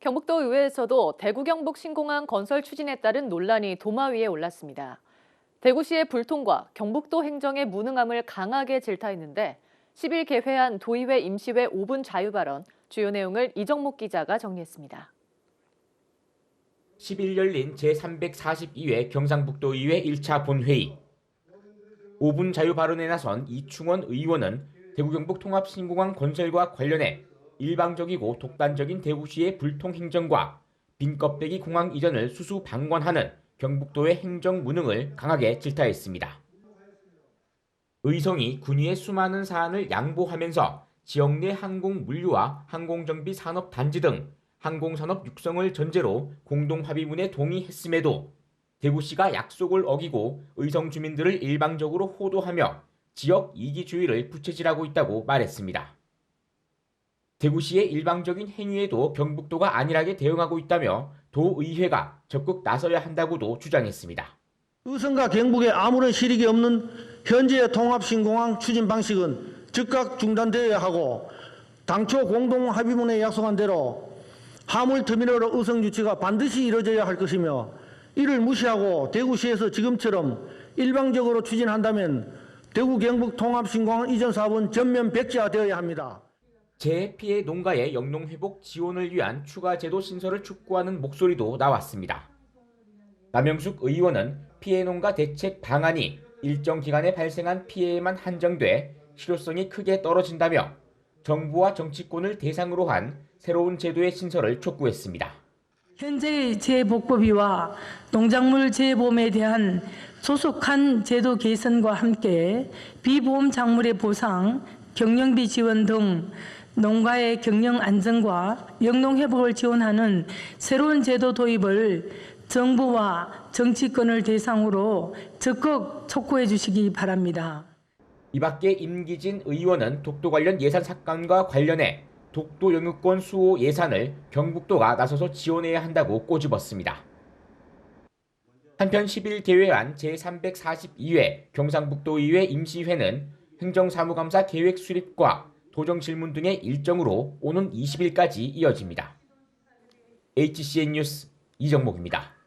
경북도 의회에서도 대구 경북 신공항 건설 추진에 따른 논란이 도마 위에 올랐습니다. 대구시의 불통과 경북도 행정의 무능함을 강하게 질타했는데 10일 개회한 도의회 임시회 5분 자유 발언 주요 내용을 이정목 기자가 정리했습니다. 10일 열린 제342회 경상북도 의회 1차 본회의. 5분 자유 발언에 나선 이충원 의원은 대구 경북 통합 신공항 건설과 관련해 일방적이고 독단적인 대구시의 불통 행정과 빈 껍데기 공항 이전을 수수 방관하는 경북도의 행정 무능을 강하게 질타했습니다. 의성이 군위의 수많은 사안을 양보하면서 지역 내 항공 물류와 항공정비 산업 단지 등 항공산업 육성을 전제로 공동합의문에 동의했음에도 대구시가 약속을 어기고 의성 주민들을 일방적으로 호도하며 지역 이기주의를 부채질하고 있다고 말했습니다. 대구시의 일방적인 행위에도 경북도가 안일하게 대응하고 있다며 도의회가 적극 나서야 한다고도 주장했습니다. 의성과 경북에 아무런 실익이 없는 현재의 통합신공항 추진 방식은 즉각 중단되어야 하고 당초 공동합의문에 약속한 대로 화물터미널 의성 유치가 반드시 이루어져야 할 것이며 이를 무시하고 대구시에서 지금처럼 일방적으로 추진한다면 대구 경북 통합신공항 이전 사업은 전면 백지화되어야 합니다. 재해 피해 농가의 영농 회복 지원을 위한 추가 제도 신설을 촉구하는 목소리도 나왔습니다. 남영숙 의원은 피해 농가 대책 방안이 일정 기간에 발생한 피해에만 한정돼 실효성이 크게 떨어진다며 정부와 정치권을 대상으로 한 새로운 제도의 신설을 촉구했습니다. 현재의 재복법위와 농작물 재보험에 대한 소속한 제도 개선과 함께 비보험 작물의 보상, 경영비 지원 등 농가의 경영 안정과 영농 회복을 지원하는 새로운 제도 도입을 정부와 정치권을 대상으로 적극 촉구해 주시기 바랍니다. 이 밖에 임기진 의원은 독도 관련 예산 삭감과 관련해 독도 영유권 수호 예산을 경북도가 나서서 지원해야 한다고 꼬집었습니다. 한편 10일 개회한 제342회 경상북도의회 임시회는 행정사무감사 계획 수립과 도정 질문 등의 일정으로 오는 20일까지 이어집니다. HCN 뉴스 이정목입니다.